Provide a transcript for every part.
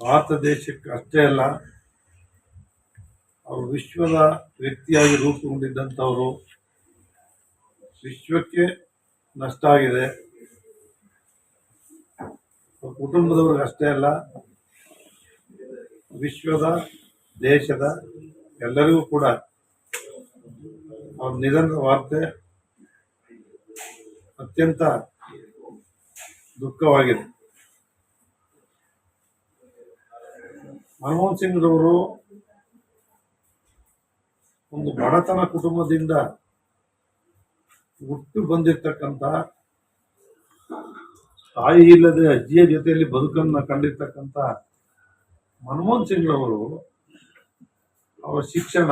ಭಾರತ ದೇಶಕ್ಕೆ ಅಷ್ಟೇ ಅಲ್ಲ, ಅವರು ವಿಶ್ವದ ವ್ಯಕ್ತಿಯಾಗಿ ರೂಪುಗೊಂಡಿದ್ದಂಥವರು ವಿಶ್ವಕ್ಕೆ ನಷ್ಟ ಆಗಿದೆ. ಕುಟುಂಬದವ್ರಿಗೆ ಅಷ್ಟೇ ಅಲ್ಲ, ವಿಶ್ವದ, ದೇಶದ ಎಲ್ಲರಿಗೂ ಕೂಡ ಅವ್ರ ನಿಧನದ ವಾರ್ತೆ ಅತ್ಯಂತ ದುಃಖವಾಗಿದೆ. ಮನಮೋಹನ್ ಸಿಂಗ್ರವರು ಒಂದು ಬಡತನ ಕುಟುಂಬದಿಂದ ಹುಟ್ಟು ಬಂದಿರ್ತಕ್ಕಂಥ ತಾಯಿ ಇಲ್ಲದೆ ಅಜ್ಜಿಯ ಜೊತೆಯಲ್ಲಿ ಬದುಕನ್ನ ಕಂಡಿರ್ತಕ್ಕಂಥ ಮನಮೋಹನ್ ಸಿಂಗ್ರವರು ಅವರ ಶಿಕ್ಷಣ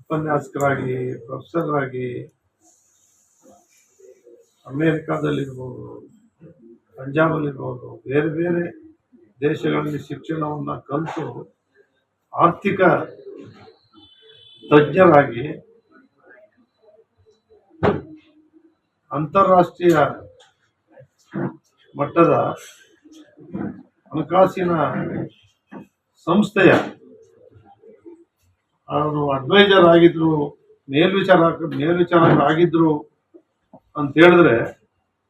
ಉಪನ್ಯಾಸಕರಾಗಿ ಪ್ರೊಫೆಸರ್ ಆಗಿ ಅಮೇರಿಕಾದಲ್ಲಿರ್ಬೋದು, ಪಂಜಾಬಲ್ಲಿರ್ಬೋದು, ಬೇರೆ ಬೇರೆ ದೇಶಗಳಲ್ಲಿ ಶಿಕ್ಷಣವನ್ನು ಕಲಿತು ಆರ್ಥಿಕ ತಜ್ಞರಾಗಿ ಅಂತಾರಾಷ್ಟ್ರೀಯ ಮಟ್ಟದ ಹಣಕಾಸಿನ ಸಂಸ್ಥೆಯ ಅವರು ಅಡ್ವೈಸರ್ ಆಗಿದ್ರು ಮೇಲ್ವಿಚಾರಕ ಮೇಲ್ವಿಚಾರಕರಾಗಿದ್ರು ಅಂತ ಹೇಳಿದ್ರೆ,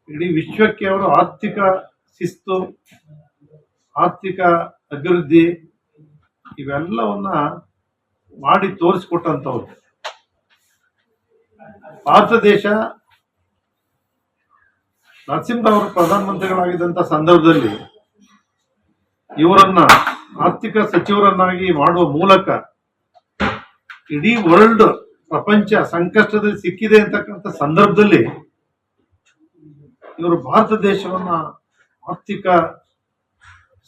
ಇಡೀ ವಿಶ್ವಕ್ಕೆ ಅವರು ಆರ್ಥಿಕ ಶಿಸ್ತು ಆರ್ಥಿಕ ಅಭಿವೃದ್ಧಿ ಇವೆಲ್ಲವನ್ನ ಮಾಡಿ ತೋರಿಸ್ಕೊಟ್ಟಂಥವ್ರು. ಭಾರತ ದೇಶ ನರಸಿಂಹರವರು ಪ್ರಧಾನಮಂತ್ರಿಗಳಾಗಿದ್ದಂಥ ಸಂದರ್ಭದಲ್ಲಿ ಇವರನ್ನ ಆರ್ಥಿಕ ಸಚಿವರನ್ನಾಗಿ ಮಾಡುವ ಮೂಲಕ ಇಡೀ ವರ್ಲ್ಡ್ ಪ್ರಪಂಚ ಸಂಕಷ್ಟದಲ್ಲಿ ಸಿಕ್ಕಿದೆ ಅಂತಕ್ಕಂಥ ಸಂದರ್ಭದಲ್ಲಿ ಇವರು ಭಾರತ ದೇಶವನ್ನ ಆರ್ಥಿಕ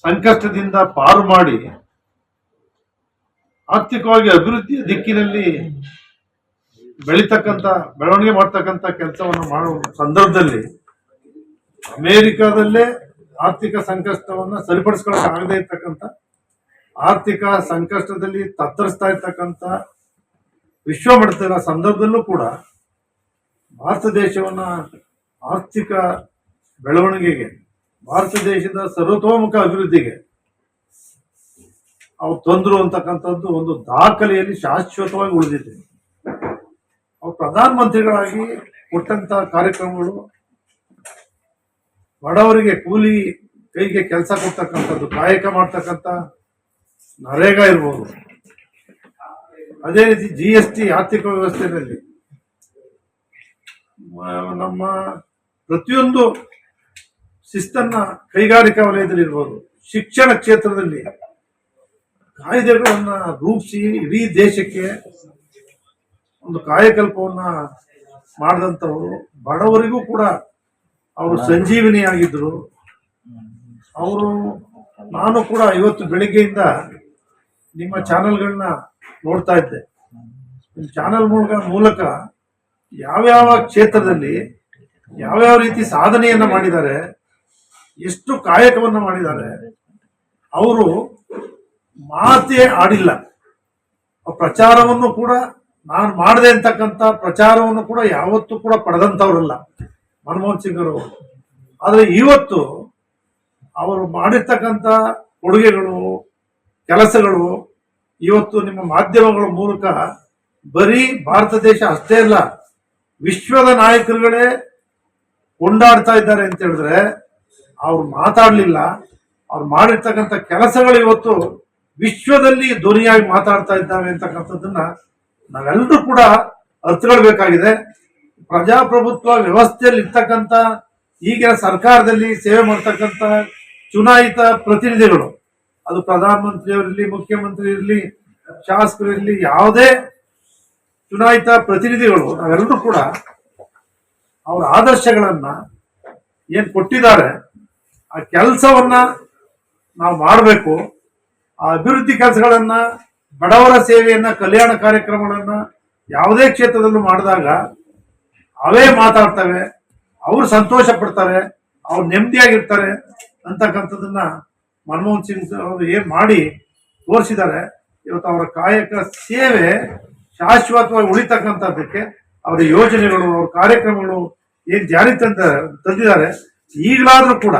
ಸಂಕಷ್ಟದಿಂದ ಪಾರು ಮಾಡಿ ಆರ್ಥಿಕವಾಗಿ ಅಭಿವೃದ್ಧಿಯ ದಿಕ್ಕಿನಲ್ಲಿ ಬೆಳಿತಕ್ಕಂಥ, ಬೆಳವಣಿಗೆ ಮಾಡ್ತಕ್ಕಂಥ ಕೆಲಸವನ್ನು ಮಾಡುವ ಸಂದರ್ಭದಲ್ಲಿ ಅಮೇರಿಕಾದಲ್ಲೇ ಆರ್ಥಿಕ ಸಂಕಷ್ಟವನ್ನ ಸರಿಪಡಿಸ್ಕೊಳಕ್ ಆಗದೆ ಇರ್ತಕ್ಕಂಥ, ಆರ್ಥಿಕ ಸಂಕಷ್ಟದಲ್ಲಿ ತತ್ತರಿಸ್ತಾ ಇರ್ತಕ್ಕಂಥ ವಿಶ್ವ ಮಟ್ಟದ ಸಂದರ್ಭದಲ್ಲೂ ಕೂಡ ಭಾರತ ದೇಶವನ್ನ ಆರ್ಥಿಕ ಬೆಳವಣಿಗೆಗೆ ಭಾರತ ದೇಶದ ಸರ್ವತೋಮುಖ ಅಭಿವೃದ್ಧಿಗೆ ಅವ್ರು ತಂದ್ರು ಅಂತಕ್ಕಂಥದ್ದು ಒಂದು ದಾಖಲೆಯಲ್ಲಿ ಶಾಶ್ವತವಾಗಿ ಉಳಿದಿದೆ. ಅವ್ರು ಪ್ರಧಾನಮಂತ್ರಿಗಳಾಗಿ ಕೊಟ್ಟಂತ ಕಾರ್ಯಕ್ರಮಗಳು ಬಡವರಿಗೆ ಕೂಲಿ ಕೈಗೆ ಕೆಲಸ ಕೊಡ್ತಕ್ಕಂಥದ್ದು, ಕಾಯಕ ಮಾಡ್ತಕ್ಕಂಥ ನರೇಗಾ ಇರ್ಬೋದು. ಅದೇ ರೀತಿ ಜಿ ಎಸ್ ಟಿ ಆರ್ಥಿಕ ವ್ಯವಸ್ಥೆಯಲ್ಲಿ ನಮ್ಮ ಪ್ರತಿಯೊಂದು ಶಿಸ್ತನ್ನ ಕೈಗಾರಿಕಾ ವಲಯದಲ್ಲಿ ಇರ್ಬೋದು ಶಿಕ್ಷಣ ಕ್ಷೇತ್ರದಲ್ಲಿ ಕಾಯ್ದೆಗಳನ್ನ ರೂಪಿಸಿ ಇಡೀ ದೇಶಕ್ಕೆ ಒಂದು ಕಾಯಕಲ್ಪವನ್ನ ಮಾಡಿದಂಥವರು ಬಡವರಿಗೂ ಕೂಡ ಅವರು ಸಂಜೀವಿನಿ ಆಗಿದ್ರು ಅವರು ನಾನು ಕೂಡ ಇವತ್ತು ಬೆಳಿಗ್ಗೆಯಿಂದ ನಿಮ್ಮ ಚಾನೆಲ್ಗಳನ್ನ ನೋಡ್ತಾ ಇದ್ದೆ. ನಿಮ್ಮ ಚಾನೆಲ್ ಮೂಲಕ ಮೂಲಕ ಯಾವ್ಯಾವ ಕ್ಷೇತ್ರದಲ್ಲಿ ಯಾವ್ಯಾವ ರೀತಿ ಸಾಧನೆಯನ್ನ ಮಾಡಿದ್ದಾರೆ ಎಷ್ಟು ಕಾಯಕವನ್ನು ಮಾಡಿದ್ದಾರೆ. ಅವರು ಮಾತೇ ಆಡಿಲ್ಲ. ಪ್ರಚಾರವನ್ನು ಕೂಡ ನಾನು ಮಾಡಿದೆ ಅಂತಕ್ಕಂಥ ಪ್ರಚಾರವನ್ನು ಕೂಡ ಯಾವತ್ತೂ ಕೂಡ ಪಡೆದಂಥವ್ರಲ್ಲ ಮನಮೋಹನ್ ಸಿಂಗ್ ಅವರು. ಆದರೆ ಇವತ್ತು ಅವರು ಮಾಡಿರ್ತಕ್ಕಂಥ ಕೊಡುಗೆಗಳು, ಕೆಲಸಗಳು ಇವತ್ತು ನಿಮ್ಮ ಮಾಧ್ಯಮಗಳ ಮೂಲಕ ಬರೀ ಭಾರತ ದೇಶ ಅಷ್ಟೇ ಅಲ್ಲ, ವಿಶ್ವದ ನಾಯಕರುಗಳೇ ಕೊಂಡಾಡ್ತಾ ಇದ್ದಾರೆ ಅಂತ ಹೇಳಿದ್ರೆ ಅವ್ರು ಮಾತಾಡಲಿಲ್ಲ. ಅವ್ರು ಮಾಡಿರ್ತಕ್ಕಂಥ ಕೆಲಸಗಳು ಇವತ್ತು ವಿಶ್ವದಲ್ಲಿ ಧ್ವನಿಯಾಗಿ ಮಾತಾಡ್ತಾ ಇದ್ದಾವೆ ಅಂತಕ್ಕಂಥದ್ದನ್ನ ನಾವೆಲ್ಲರೂ ಕೂಡ ಅರ್ಥಕೊಳ್ಬೇಕಾಗಿದೆ ಪ್ರಜಾಪ್ರಭುತ್ವ ವ್ಯವಸ್ಥೆಯಲ್ಲಿ ಇರ್ತಕ್ಕಂಥ ಈಗಿನ ಸರ್ಕಾರದಲ್ಲಿ ಸೇವೆ ಮಾಡ್ತಕ್ಕಂಥ ಚುನಾಯಿತ ಪ್ರತಿನಿಧಿಗಳು, ಅದು ಪ್ರಧಾನಮಂತ್ರಿಯವರಿರಲಿ ಮುಖ್ಯಮಂತ್ರಿ ಇರಲಿ ಶಾಸಕರು ಇರಲಿ ಯಾವುದೇ ಚುನಾಯಿತ ಪ್ರತಿನಿಧಿಗಳು ನಾವೆಲ್ಲರೂ ಕೂಡ ಅವರ ಆದರ್ಶಗಳನ್ನ ಏನ್ ಕೊಟ್ಟಿದ್ದಾರೆ ಆ ಕೆಲಸವನ್ನ ನಾವು ಮಾಡಬೇಕು, ಆ ಅಭಿವೃದ್ಧಿ ಕೆಲಸಗಳನ್ನ, ಬಡವರ ಸೇವೆಯನ್ನ, ಕಲ್ಯಾಣ ಕಾರ್ಯಕ್ರಮಗಳನ್ನ ಯಾವುದೇ ಕ್ಷೇತ್ರದಲ್ಲೂ ಮಾಡಿದಾಗ ಅವೇ ಮಾತಾಡ್ತವೆ, ಅವ್ರು ಸಂತೋಷ ಪಡ್ತಾರೆ ಅವ್ರು ನೆಮ್ಮದಿಯಾಗಿರ್ತಾರೆ ಅಂತಕ್ಕಂಥದ್ದನ್ನ ಮನಮೋಹನ್ ಸಿಂಗ್ ಅವರು ಏನ್ ಮಾಡಿ ತೋರಿಸಿದ್ದಾರೆ. ಇವತ್ತು ಅವರ ಕಾಯಕ ಸೇವೆ ಶಾಶ್ವತವಾಗಿ ಉಳಿತಕ್ಕಂಥದ್ದಕ್ಕೆ ಅವರ ಯೋಜನೆಗಳು, ಅವ್ರ ಕಾರ್ಯಕ್ರಮಗಳು ಏನ್ ಜಾರಿ ತಂದ ತಂದಿದ್ದಾರೆ. ಈಗಲಾದ್ರೂ ಕೂಡ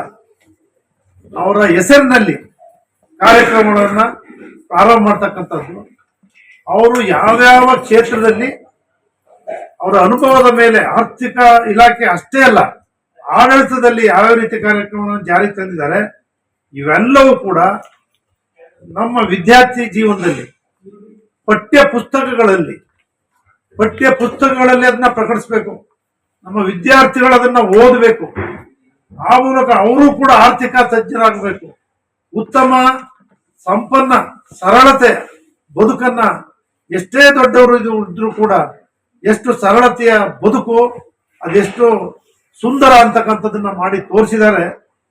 ಅವರ ಹೆಸರಿನಲ್ಲಿ ಕಾರ್ಯಕ್ರಮಗಳನ್ನು ಪ್ರಾರಂಭ ಮಾಡ್ತಕ್ಕಂಥದ್ದು. ಅವರು ಯಾವ್ಯಾವ ಕ್ಷೇತ್ರದಲ್ಲಿ ಅವರ ಅನುಭವದ ಮೇಲೆ ಆರ್ಥಿಕ ಇಲಾಖೆ ಅಷ್ಟೇ ಅಲ್ಲ, ಆಡಳಿತದಲ್ಲಿ ಯಾವ್ಯಾವ ರೀತಿ ಕಾರ್ಯಕ್ರಮಗಳನ್ನು ಜಾರಿಗೆ ತಂದಿದ್ದಾರೆ, ಇವೆಲ್ಲವೂ ಕೂಡ ನಮ್ಮ ವಿದ್ಯಾರ್ಥಿ ಜೀವನದಲ್ಲಿ ಪಠ್ಯ ಪುಸ್ತಕಗಳಲ್ಲಿ ಪಠ್ಯ ಪುಸ್ತಕಗಳಲ್ಲಿ ಅದನ್ನ ಪ್ರಕಟಿಸಬೇಕು. ನಮ್ಮ ವಿದ್ಯಾರ್ಥಿಗಳು ಅದನ್ನ ಓದಬೇಕು. ಆ ಮೂಲಕ ಅವರು ಕೂಡ ಆರ್ಥಿಕ ತಜ್ಞರಾಗಬೇಕು. ಉತ್ತಮ, ಸಂಪನ್ನ, ಸರಳತೆ ಬದುಕನ್ನ ಎಷ್ಟೇ ದೊಡ್ಡವರು ಇದ್ರು ಕೂಡ ಎಷ್ಟು ಸರಳತೆಯ ಬದುಕು, ಅದೆಷ್ಟು ಸುಂದರ ಅಂತಕ್ಕಂಥದನ್ನ ಮಾಡಿ ತೋರಿಸಿದ್ದಾರೆ.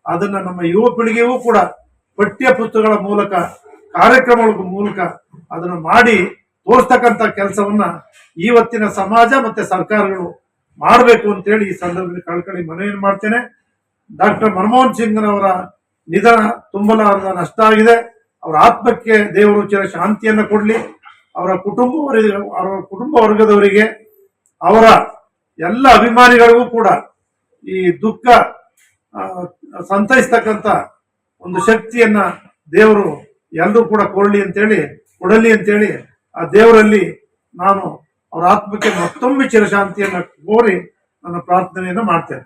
ಅದನ್ನ ನಮ್ಮ ಯುವ ಪೀಳಿಗೆಯೂ ಕೂಡ ಪಠ್ಯ ಪುಸ್ತಕಗಳ ಮೂಲಕ, ಕಾರ್ಯಕ್ರಮಗಳ ಮೂಲಕ ಅದನ್ನು ಮಾಡಿ ತೋರಿಸ್ತಕ್ಕಂಥ ಕೆಲಸವನ್ನ ಇವತ್ತಿನ ಸಮಾಜ ಮತ್ತೆ ಸರ್ಕಾರಗಳು ಮಾಡಬೇಕು ಅಂತೇಳಿ ಈ ಸಂದರ್ಭದಲ್ಲಿ ಕಳ್ಕೊಳ್ಳಿ ಮನವಿಯನ್ನು ಮಾಡ್ತೇನೆ. ಡಾಕ್ಟರ್ ಮನಮೋಹನ್ ಸಿಂಗ್ನವರ ನಿಧನ ತುಂಬಲಾರದ ನಷ್ಟ ಆಗಿದೆ. ಅವರ ಆತ್ಮಕ್ಕೆ ದೇವರು ಚಿರ ಶಾಂತಿಯನ್ನು ಕೊಡಲಿ. ಅವರ ಕುಟುಂಬವರಿಗೆ, ಅವರ ಕುಟುಂಬ ವರ್ಗದವರಿಗೆ, ಅವರ ಎಲ್ಲ ಅಭಿಮಾನಿಗಳಿಗೂ ಕೂಡ ಈ ದುಃಖ ಸಂತೈಸ್ತಕ್ಕಂಥ ಒಂದು ಶಕ್ತಿಯನ್ನ ದೇವರು ಎಲ್ಲರೂ ಕೂಡ ಕೊಡಲಿ ಅಂತೇಳಿ ಕೊಡಲಿ ಅಂತೇಳಿ ಆ ದೇವರಲ್ಲಿ ನಾನು ಅವರ ಆತ್ಮಕ್ಕೆ ಮತ್ತೊಮ್ಮೆ ಚಿರಶಾಂತಿಯನ್ನ ಕೋರಿ ನನ್ನ ಪ್ರಾರ್ಥನೆಯನ್ನು ಮಾಡ್ತೇನೆ.